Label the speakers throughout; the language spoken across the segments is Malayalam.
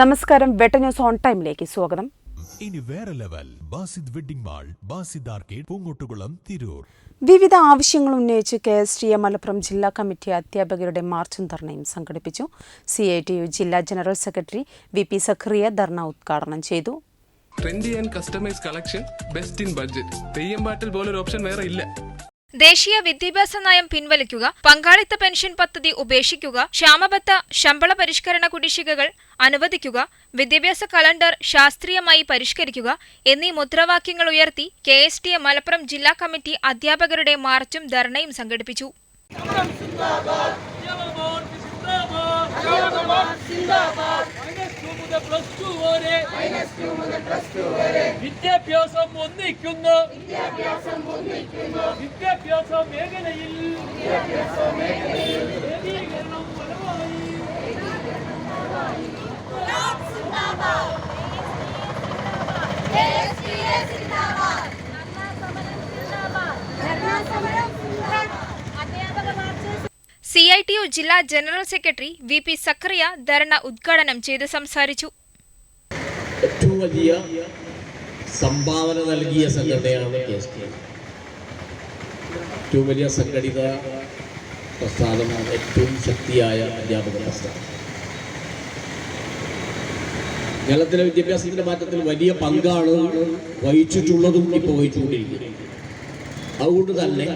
Speaker 1: നമസ്കാരം വെട്ട ന്യൂസ് ഓൺ ടൈമിലേക്ക് സ്വാഗതം.
Speaker 2: ഇനി വേറെ level Basid wedding mall Basid arcade Poongottukulam Tirur.
Speaker 1: വിവിധ ആവശ്യങ്ങൾ ഉന്നയിച്ച് K S T A Malappuram ജില്ലാ കമ്മിറ്റി അധ്യാപകരുടെ മാർച്ചും ധർണയും സംഘടിപ്പിച്ചു. സി ഐ ടി യു ജില്ലാ general secretary V P Zakariya ധർണ ഉദ്ഘാടനം ചെയ്തു.
Speaker 3: Trendy and customize collection best in budget. Theyyam പാട്ടിൽ പോലൊരു ഓപ്ഷൻ വേറെ ഇല്ല.
Speaker 4: ദേശീയ വിദ്യാഭ്യാസ നയം പിൻവലിക്കുക പങ്കാളിത്ത പെൻഷൻ പദ്ധതി ഉപേക്ഷിക്കുക ക്ഷാമബത്ത ശമ്പള പരിഷ്കരണ കുടിശ്ശികകൾ അനുവദിക്കുക വിദ്യാഭ്യാസ കലണ്ടർ ശാസ്ത്രീയമായി പരിഷ്കരിക്കുക എന്നീ മുദ്രാവാക്യങ്ങൾ ഉയർത്തി K S T A Malappuram ജില്ലാ കമ്മിറ്റി അധ്യാപകരുടെ മാർച്ചും ധർണയും സംഘടിപ്പിച്ചു.
Speaker 5: വിദ്യാഭ്യാസം ഒന്നിക്കുന്നു. വിദ്യാഭ്യാസ മേഖലയിൽ. ഏകീകരണം ഫലമായി.
Speaker 4: സി ഐ ജില്ലാ general secretary V P Zakariya ധർണ ഉദ്ഘാടനം ചെയ്ത് സംസാരിച്ചു.
Speaker 6: ഏറ്റവും വലിയ സംഭാവന നൽകിയ സംഘടനയാണ് ഏറ്റവും വലിയ സംഘടിത പ്രസ്ഥാനമാണ് ഏറ്റവും ശക്തിയായ അധ്യാപക പ്രസ്ഥാനം. കേരളത്തിലെ വിദ്യാഭ്യാസത്തിന്റെ മാറ്റത്തിൽ വലിയ പങ്കാണ് വഹിച്ചിട്ടുള്ളതും ഇപ്പോൾ വഹിച്ചുകൊണ്ടിരിക്കുന്നത്. അതുകൊണ്ട് തന്നെ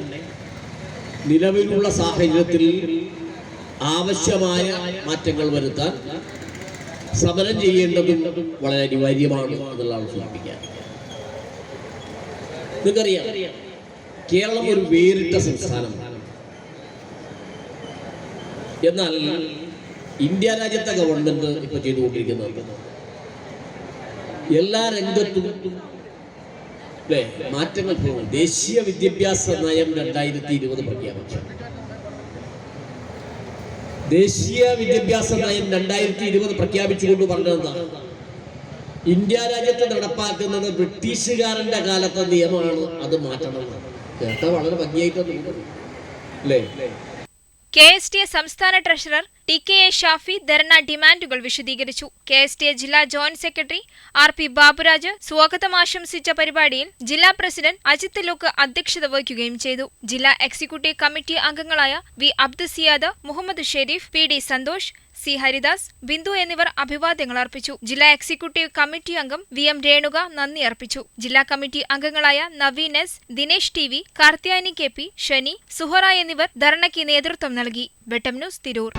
Speaker 6: നിലവിലുള്ള സാഹചര്യത്തിൽ ആവശ്യമായ മാറ്റങ്ങൾ വരുത്താൻ സമരം ചെയ്യേണ്ടതും വളരെ അനിവാര്യമാണ് എന്നുള്ളതാണ് സൂചിപ്പിക്കാൻ. നിങ്ങൾക്കറിയാം കേരളം ഒരു വേറിട്ട സംസ്ഥാനമാണ്. എന്നാൽ ഇന്ത്യ രാജ്യത്തെ ഗവൺമെന്റ് ഇപ്പൊ ചെയ്തുകൊണ്ടിരിക്കുന്നത് എല്ലാ രംഗത്തും അല്ലേ മാറ്റങ്ങൾ പോകും ദേശീയ വിദ്യാഭ്യാസ നയം രണ്ടായിരത്തി ഇരുപത് പ്രഖ്യാപിച്ചു. ദേശീയ വിദ്യാഭ്യാസ നയം രണ്ടായിരത്തി ഇരുപത് പ്രഖ്യാപിച്ചുകൊണ്ട് പറഞ്ഞതാണ് ഇന്ത്യ രാജ്യത്ത് നടപ്പാക്കുന്നത് ബ്രിട്ടീഷുകാരന്റെ കാലത്തെ നിയമമാണ്. അത് മാറ്റണം. കേട്ട വളരെ ഭംഗിയായിട്ടൊന്നും അല്ലേ
Speaker 4: കെ എസ് ടി എ സംസ്ഥാന treasurer T K A Shafi ധർണ ഡിമാൻഡുകൾ വിശദീകരിച്ചു. കെ എസ് ടി എ ജില്ലാ joint secretary R P Baburaj സ്വാഗതം ആശംസിച്ച പരിപാടിയിൽ ജില്ലാ പ്രസിഡന്റ് അജിത് ലോക്ക് അധ്യക്ഷത വഹിക്കുകയും ചെയ്തു. ജില്ലാ എക്സിക്യൂട്ടീവ് കമ്മിറ്റി അംഗങ്ങളായ V Abdusiyad Muhammad Sharif P D Santhosh C. Haridas Bindu എന്നിവർ അഭിവാദ്യങ്ങൾ അർപ്പിച്ചു. ജില്ലാ എക്സിക്യൂട്ടീവ് കമ്മിറ്റി അംഗം വി. എം. രേണുക നന്ദി അർപ്പിച്ചു. ജില്ലാ കമ്മിറ്റി അംഗങ്ങളായ Naveen S Dinesh T. V Karthiyani K. P Shani Suhara എന്നിവർ ധർണയ്ക്ക് നേതൃത്വം നൽകി. വെട്ടം ന്യൂസ് തിരൂർ.